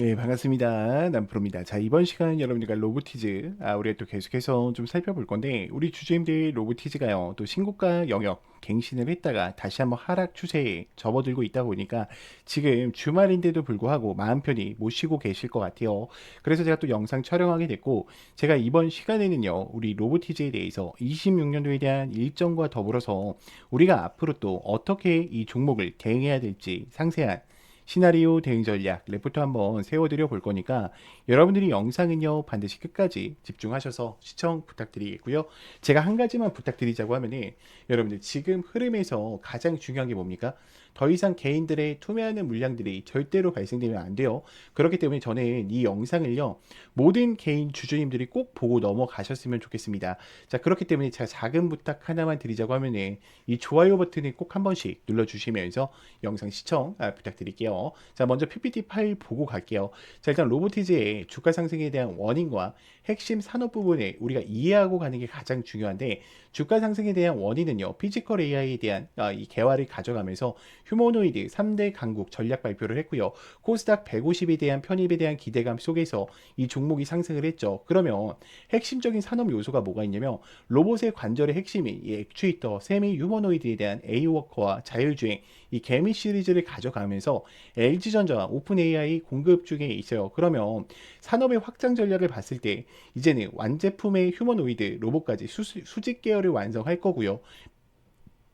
네, 반갑습니다. 남프로입니다. 자, 이번 시간 여러분들과 로보티즈, 아, 우리가 또 계속해서 좀 살펴볼 건데, 우리 주주님들 로보티즈가요, 또 신고가 영역 갱신을 했다가 다시 한번 하락 추세에 접어들고 있다 보니까 지금 주말인데도 불구하고 마음 편히 못 쉬고 계실 것 같아요. 그래서 제가 또 영상 촬영하게 됐고, 제가 이번 시간에는요, 우리 로보티즈에 대해서 26년도에 대한 일정과 더불어서 우리가 앞으로 또 어떻게 이 종목을 대응해야 될지 상세한 시나리오 대응 전략 레포트 한번 세워드려 볼 거니까 여러분들이 영상은요 반드시 끝까지 집중하셔서 시청 부탁드리겠고요. 제가 한 가지만 부탁드리자고 하면은 여러분들 지금 흐름에서 가장 중요한 게 뭡니까? 더 이상 개인들의 투매하는 물량들이 절대로 발생되면 안 돼요. 그렇기 때문에 저는 이 영상을요 모든 개인 주주님들이 꼭 보고 넘어가셨으면 좋겠습니다. 자 그렇기 때문에 제가 작은 부탁 하나만 드리자고 하면은 이 좋아요 버튼을 꼭 한 번씩 눌러 주시면서 영상 시청 아, 부탁드릴게요. 자 먼저 PPT 파일 보고 갈게요. 자 일단 로보티즈의 주가 상승에 대한 원인과 핵심 산업 부분에 우리가 이해하고 가는 게 가장 중요한데 주가 상승에 대한 원인은요 피지컬 AI에 대한 아, 이 개화를 가져가면서 휴머노이드 3대 강국 전략 발표를 했고요 코스닥 150에 대한 편입에 대한 기대감 속에서 이 종목이 상승을 했죠 그러면 핵심적인 산업 요소가 뭐가 있냐면 로봇의 관절의 핵심이 이 액추에이터 세미 휴머노이드에 대한 A워커와 자율주행 이 개미 시리즈를 가져가면서 LG전자와 오픈AI 공급 중에 있어요. 그러면 산업의 확장 전략을 봤을 때 이제는 완제품의 휴머노이드 로봇까지 수, 수직 계열을 완성할 거고요.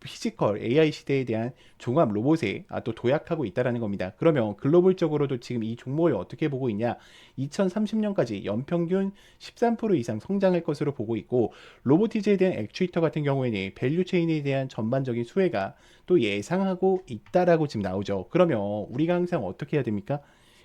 피지컬 AI 시대에 대한 종합 로봇에 아, 또 도약하고 있다라는 겁니다. 그러면 글로벌적으로도 지금 이 종목을 어떻게 보고 있냐? 2030년까지 연평균 13% 이상 성장할 것으로 보고 있고 로보티즈에 대한 액추이터 같은 경우에는 밸류 체인에 대한 전반적인 수혜가 또 예상하고 있다라고 지금 나오죠. 그러면 우리가 항상 어떻게 해야 됩니까?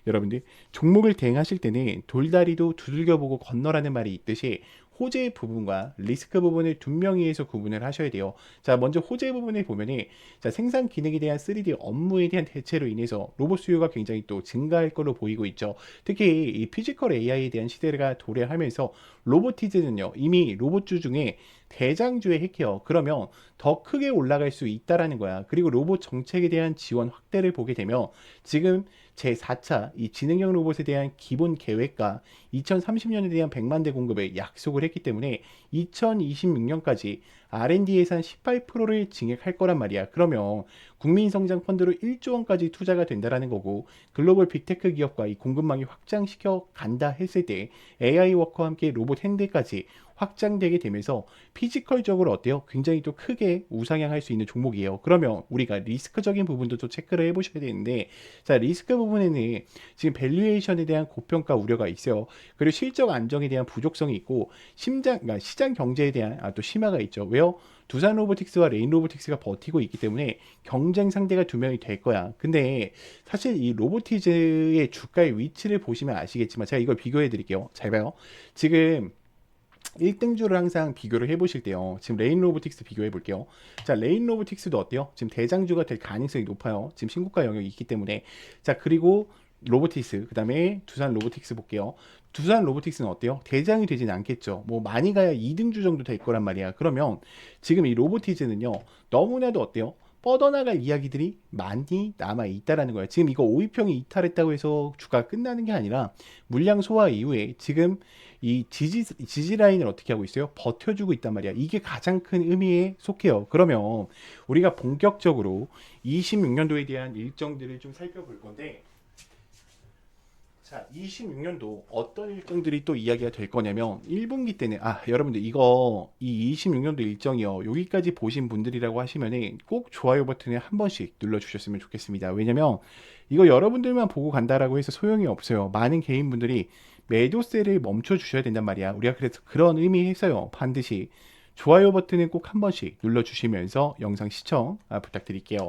여러분들 종목을 대응하실 때는 돌다리도 두들겨 보고 건너라는 말이 있듯이 호재 부분과 리스크 부분을 분명히해서 구분을 하셔야 돼요. 자, 먼저 호재 부분을 보면은 자, 생산 기능에 대한 3D 업무에 대한 대체로 인해서 로봇 수요가 굉장히 또 증가할 걸로 보이고 있죠. 특히 이 피지컬 AI에 대한 시대가 도래하면서 로보티즈는요 이미 로봇주 중에 대장주의 핵이요. 그러면 더 크게 올라갈 수 있다라는 거야. 그리고 로봇 정책에 대한 지원 확대를 보게 되면 지금 제 4차 이 지능형 로봇에 대한 기본 계획과 2030년에 대한 100만 대 공급에 약속을 했기 때문에 2026년까지 R&D 예산 18%를 증액할 거란 말이야. 그러면 국민 성장 펀드로 1조 원까지 투자가 된다라는 거고 글로벌 빅테크 기업과 이 공급망이 확장시켜 간다 했을 때 AI 워커와 함께 로봇 핸드까지 확장되게 되면서 피지컬적으로 어때요? 굉장히 또 크게 우상향할 수 있는 종목이에요. 그러면 우리가 리스크적인 부분도 또 체크를 해보셔야 되는데 자 리스크 부분에는 지금 밸류에이션에 대한 고평가 우려가 있어요. 그리고 실적 안정에 대한 부족성이 있고 심장 그러니까 시장 경제에 대한 아, 또 심화가 있죠. 왜요? 두산 로보틱스와 레인 로보틱스가 버티고 있기 때문에 경쟁 상대가 두 명이 될 거야. 근데 사실 이 로보티즈의 주가의 위치를 보시면 아시겠지만 제가 이걸 비교해 드릴게요. 잘 봐요. 지금 1등주를 항상 비교를 해보실 때요. 지금 레인 로보틱스 비교해 볼게요. 자, 레인 로보틱스도 어때요? 지금 대장주가 될 가능성이 높아요. 지금 신고가 영역이 있기 때문에. 자, 그리고 로보틱스, 그 다음에 두산 로보틱스 볼게요. 두산 로보틱스는 어때요? 대장이 되진 않겠죠. 뭐 많이 가야 2등주 정도 될 거란 말이야. 그러면 지금 이 로보티즈는요. 너무나도 어때요? 뻗어나갈 이야기들이 많이 남아 있다라는 거예요. 지금 이거 5위평이 이탈했다고 해서 주가 끝나는 게 아니라 물량 소화 이후에 지금 이 지지, 지지 라인을 어떻게 하고 있어요? 버텨주고 있단 말이야. 이게 가장 큰 의미에 속해요. 그러면 우리가 본격적으로 26년도에 대한 일정들을 좀 살펴볼 건데 자, 26년도 어떤 일정들이 또 이야기가 될 거냐면 1분기 때는 아, 여러분들 이거 이 26년도 일정이요. 여기까지 보신 분들이라고 하시면은 꼭 좋아요 버튼을 한 번씩 눌러 주셨으면 좋겠습니다. 왜냐면 이거 여러분들만 보고 간다라고 해서 소용이 없어요. 많은 개인분들이 매도세를 멈춰 주셔야 된단 말이야. 우리가 그래서 그런 의미에서요. 반드시 좋아요 버튼을 꼭 한 번씩 눌러주시면서 영상 시청 아, 부탁드릴게요.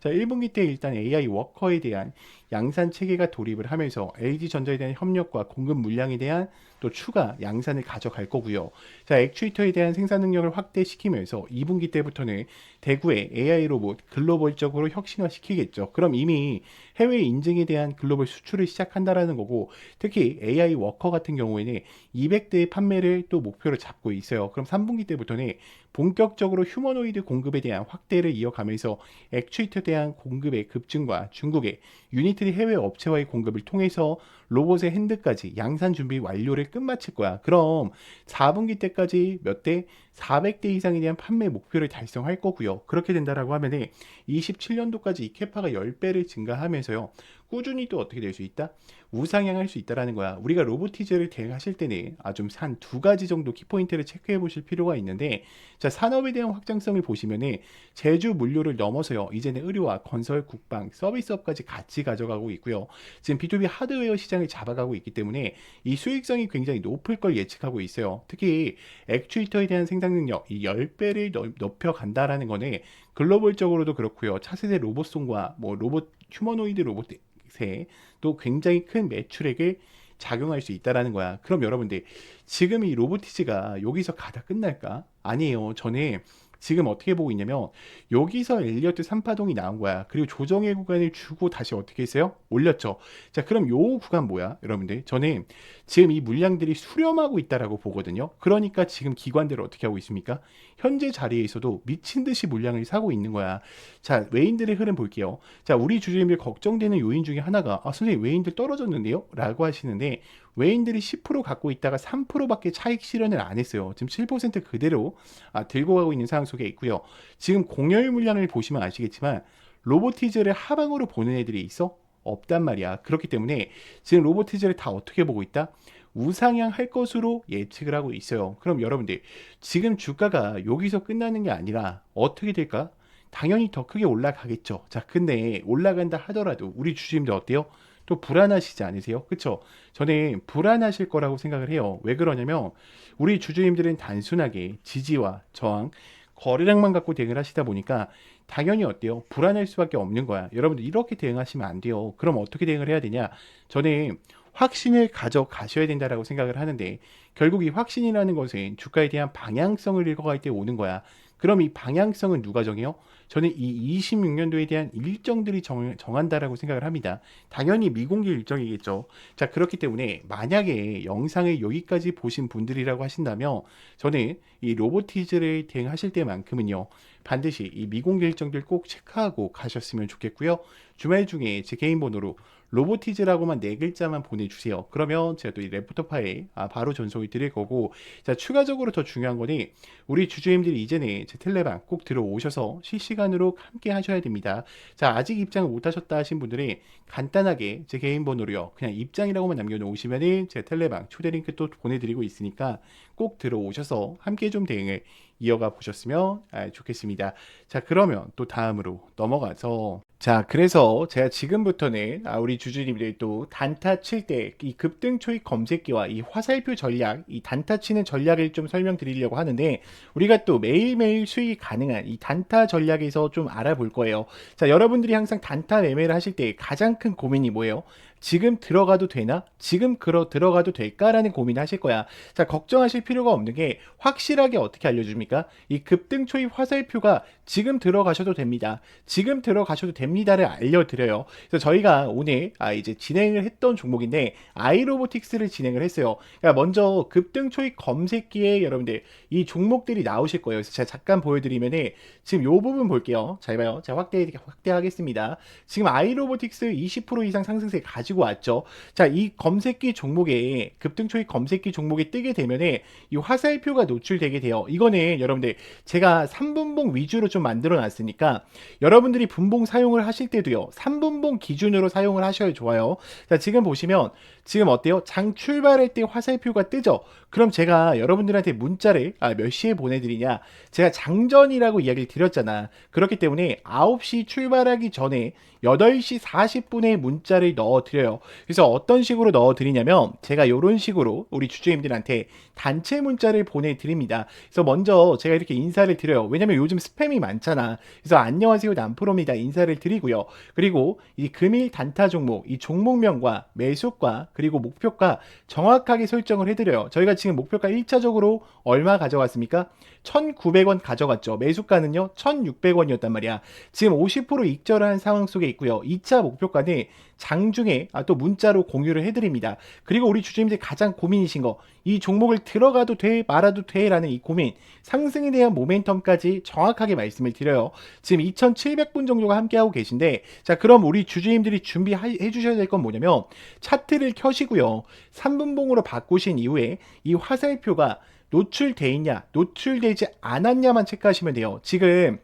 자, 1분기 때 일단 AI 워커에 대한 양산 체계가 도입을 하면서 LG전자에 대한 협력과 공급 물량에 대한 또 추가 양산을 가져갈 거고요. 자, 액추에이터에 대한 생산 능력을 확대시키면서 2분기 때부터는 대구의 AI 로봇 글로벌적으로 혁신화시키겠죠. 그럼 이미 해외 인증에 대한 글로벌 수출을 시작한다라는 거고 특히 AI 워커 같은 경우에는 200대의 판매를 또 목표로 잡고 있어요. 그럼 3분기 때부터는 본격적으로 휴머노이드 공급에 대한 확대를 이어가면서 액추이터에 대한 공급의 급증과 중국의 유 니트리 해외 업체와의 공급을 통해서 로봇의 핸드까지 양산 준비 완료를 끝마칠 거야. 그럼 4분기 때까지 몇 대? 400대 이상에 대한 판매 목표를 달성할 거고요. 그렇게 된다라고 하면은 27년도까지 이 캐파가 10배를 증가하면서요. 꾸준히 또 어떻게 될 수 있다? 우상향할 수 있다라는 거야. 우리가 로보티즈를 대응하실 때는 아, 좀 한 두 가지 정도 키포인트를 체크해 보실 필요가 있는데 자, 산업에 대한 확장성을 보시면은 제주 물류를 넘어서요. 이제는 의료와 건설, 국방, 서비스업까지 같이 가져가고 있고요. 지금 B2B 하드웨어 시장을 잡아가고 있기 때문에 이 수익성이 굉장히 높을 걸 예측하고 있어요. 특히 액추이터에 대한 생산 능력 이 10배를 높여 간다라는 거는 글로벌적으로도 그렇고요. 차세대 로봇송과 뭐 로봇 휴머노이드 로봇의 또 굉장히 큰 매출액을 작용할 수 있다라는 거야. 그럼 여러분들 지금 이 로보티즈가 여기서 가다 끝날까? 아니에요. 저는 지금 어떻게 보고 있냐면 여기서 엘리어트 3파동이 나온 거야. 그리고 조정의 구간을 주고 다시 어떻게 했어요? 올렸죠. 자, 그럼 요 구간 뭐야? 여러분들. 저는 지금 이 물량들이 수렴하고 있다라고 보거든요. 그러니까 지금 기관들을 어떻게 하고 있습니까? 현재 자리에 있어도 미친 듯이 물량을 사고 있는 거야. 자, 외인들의 흐름 볼게요. 자, 우리 주주님들 걱정되는 요인 중에 하나가 아, 선생님 외인들 떨어졌는데요? 라고 하시는데 외인들이 10% 갖고 있다가 3%밖에 차익 실현을 안 했어요. 지금 7% 그대로 아, 들고 가고 있는 상황 속에 있고요. 지금 공열 물량을 보시면 아시겠지만 로보티즈를 하방으로 보는 애들이 있어? 없단 말이야. 그렇기 때문에 지금 로보티즈를 다 어떻게 보고 있다? 우상향 할 것으로 예측을 하고 있어요. 그럼 여러분들 지금 주가가 여기서 끝나는 게 아니라 어떻게 될까? 당연히 더 크게 올라가겠죠. 자, 근데 올라간다 하더라도 우리 주주님들 어때요? 또 불안하시지 않으세요? 그쵸? 저는 불안하실 거라고 생각을 해요. 왜 그러냐면 우리 주주님들은 단순하게 지지와 저항, 거래량만 갖고 대응을 하시다 보니까 당연히 어때요? 불안할 수밖에 없는 거야. 여러분들 이렇게 대응하시면 안 돼요. 그럼 어떻게 대응을 해야 되냐? 저는 확신을 가져가셔야 된다라고 생각을 하는데 결국 이 확신이라는 것은 주가에 대한 방향성을 읽어갈 때 오는 거야. 그럼 이 방향성은 누가 정해요? 저는 이 26년도에 대한 일정들이 정, 정한다라고 생각을 합니다. 당연히 미공개 일정이겠죠. 자, 그렇기 때문에 만약에 영상을 여기까지 보신 분들이라고 하신다면 저는 이 로보티즈를 대응하실 때만큼은요. 반드시 이 미공개 일정들 꼭 체크하고 가셨으면 좋겠고요. 주말 중에 제 개인 번호로 로보티즈라고만 네 글자만 보내주세요. 그러면 제가 또 이 레포터 파일 아, 바로 전송을 드릴 거고 자 추가적으로 더 중요한 거니 우리 주주님들이 이제는 제 텔레방 꼭 들어오셔서 실시간으로 함께 하셔야 됩니다. 자 아직 입장을 못 하셨다 하신 분들이 간단하게 제 개인 번호로요. 그냥 입장이라고만 남겨놓으시면은 제 텔레방 초대 링크 또 보내드리고 있으니까 꼭 들어오셔서 함께 좀 대응을 이어가 보셨으면 아, 좋겠습니다. 자, 그러면 또 다음으로 넘어가서 자, 그래서 제가 지금부터는 아, 우리 주주님들 또 단타 칠 때 이 급등 초입 검색기와 이 화살표 전략, 이 단타 치는 전략을 좀 설명드리려고 하는데 우리가 또 매일매일 수익이 가능한 이 단타 전략에서 좀 알아볼 거예요. 자, 여러분들이 항상 단타 매매를 하실 때 가장 큰 고민이 뭐예요? 지금 들어가도 되나? 지금 그러, 들어가도 될까라는 고민을 하실 거야. 자, 걱정하실 필요가 없는 게 확실하게 어떻게 알려줍니까? 이 급등 초입 화살표가 지금 들어가셔도 됩니다. 지금 들어가셔도 됩니다 를 알려드려요. 그래서 저희가 오늘 아, 이제 진행을 했던 종목인데 아이로보틱스를 진행을 했어요. 그러니까 먼저 급등 초입 검색기에 여러분들 이 종목들이 나오실 거예요. 그래서 제가 잠깐 보여드리면은 지금 요 부분 볼게요. 잘 봐요. 제가 확대, 확대하겠습니다. 지금 아이로보틱스 20% 이상 상승세 가지고 가지고 왔죠. 자, 이 검색기 종목에 급등 초입 검색기 종목에 뜨게 되면은 이 화살표가 노출되게 돼요. 이거는 여러분들 제가 3분봉 위주로 좀 만들어 놨으니까 여러분들이 분봉 사용을 하실 때도요. 3분봉 기준으로 사용을 하셔야 좋아요. 자, 지금 보시면 지금 어때요? 장 출발할 때 화살표가 뜨죠. 그럼 제가 여러분들한테 문자를 아, 몇 시에 보내드리냐? 제가 장전이라고 이야기를 드렸잖아. 그렇기 때문에 9시 출발하기 전에 8시 40분에 문자를 넣어드려요. 그래서 어떤 식으로 넣어드리냐면 제가 이런 식으로 우리 주주님들한테 단체 문자를 보내드립니다. 그래서 먼저 제가 이렇게 인사를 드려요. 왜냐면 요즘 스팸이 많잖아. 그래서 안녕하세요 남프로입니다. 인사를 드리고요. 그리고 이 금일 단타 종목, 이 종목명과 매수가 그리고 목표가 정확하게 설정을 해드려요. 저희가 지금 목표가 1차적으로 얼마 가져갔습니까? 1,900원 가져갔죠. 매수가는요, 1,600원이었단 말이야. 지금 50% 익절한 상황 속에 있고요. 2차 목표가는 장중에 아, 또 문자로 공유를 해드립니다. 그리고 우리 주주님들 가장 고민이신 거, 이 종목을 들어가도 돼, 말아도 돼? 라는 이 고민, 상승에 대한 모멘텀까지 정확하게 말씀을 드려요. 지금 2,700분 정도가 함께하고 계신데, 자, 그럼 우리 주주님들이 준비해 주셔야 될 건 뭐냐면, 차트를 켜시고요. 3분봉으로 바꾸신 이후에 이 화살표가 노출돼 있냐, 노출되지 않았냐만 체크하시면 돼요. 지금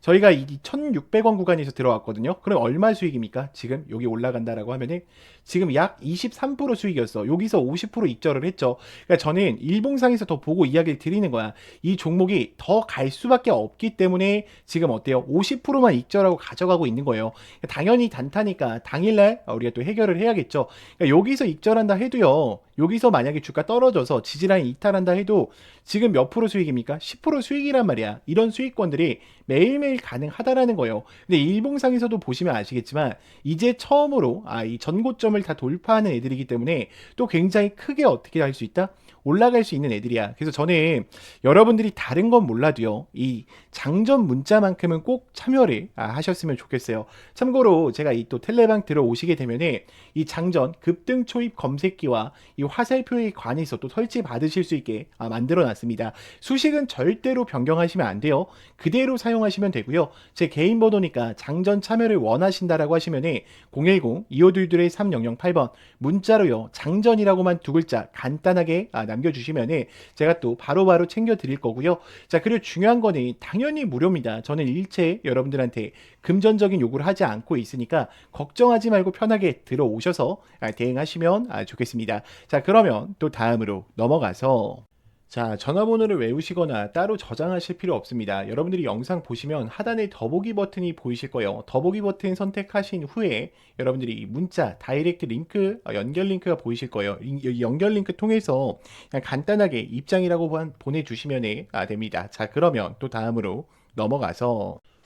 저희가 이 1,600원 구간에서 들어왔거든요. 그럼 얼마 수익입니까? 지금 여기 올라간다라고 하면은 지금 약 23% 수익이었어. 여기서 50% 익절을 했죠. 그러니까 저는 일봉상에서 더 보고 이야기를 드리는 거야. 이 종목이 더 갈 수밖에 없기 때문에 지금 어때요? 50%만 익절하고 가져가고 있는 거예요. 당연히 단타니까 당일날 우리가 또 해결을 해야겠죠. 그러니까 여기서 익절한다 해도요. 여기서 만약에 주가 떨어져서 지지라인 이탈한다 해도 지금 몇 프로 수익입니까? 10% 수익이란 말이야. 이런 수익권들이 매일매일 가능하다라는 거예요. 근데 일봉상에서도 보시면 아시겠지만 이제 처음으로 아, 이 전고점을 다 돌파하는 애들이기 때문에 또 굉장히 크게 어떻게 할 수 있다? 올라갈 수 있는 애들이야. 그래서 저는 여러분들이 다른 건 몰라도요. 이 장전 문자만큼은 꼭 참여를 아, 하셨으면 좋겠어요. 참고로 제가 이 또 텔레방 들어오시게 되면은 이 장전 급등 초입 검색기와 이 화살표에 관해서 또 설치 받으실 수 있게 아, 만들어 놨습니다. 수식은 절대로 변경하시면 안 돼요. 그대로 사용하시면 되고요. 제 개인 번호니까 장전 참여를 원하신다라고 하시면은 010-2522-3008번 문자로요. 장전이라고만 두 글자 간단하게 아, 남겨주시면은 제가 또 바로바로 챙겨 드릴 거고요. 자, 그리고 중요한 거는 당연히 무료입니다. 저는 일체 여러분들한테 금전적인 요구를 하지 않고 있으니까 걱정하지 말고 편하게 들어오셔서 아, 대응하시면 아, 좋겠습니다. 자, 그러면 또 다음으로 넘어가서 자, 전화번호를 외우시거나 따로 저장하실 필요 없습니다. 여러분들이 영상 보시면 하단에 더보기 버튼이 보이실 거예요. 더보기 버튼 선택하신 후에 여러분들이 문자, 다이렉트 링크, 어, 연결 링크가 보이실 거예요. 이 연결 링크 통해서 그냥 간단하게 입장이라고 보내주시면 아, 됩니다. 자, 그러면 또 다음으로 넘어가서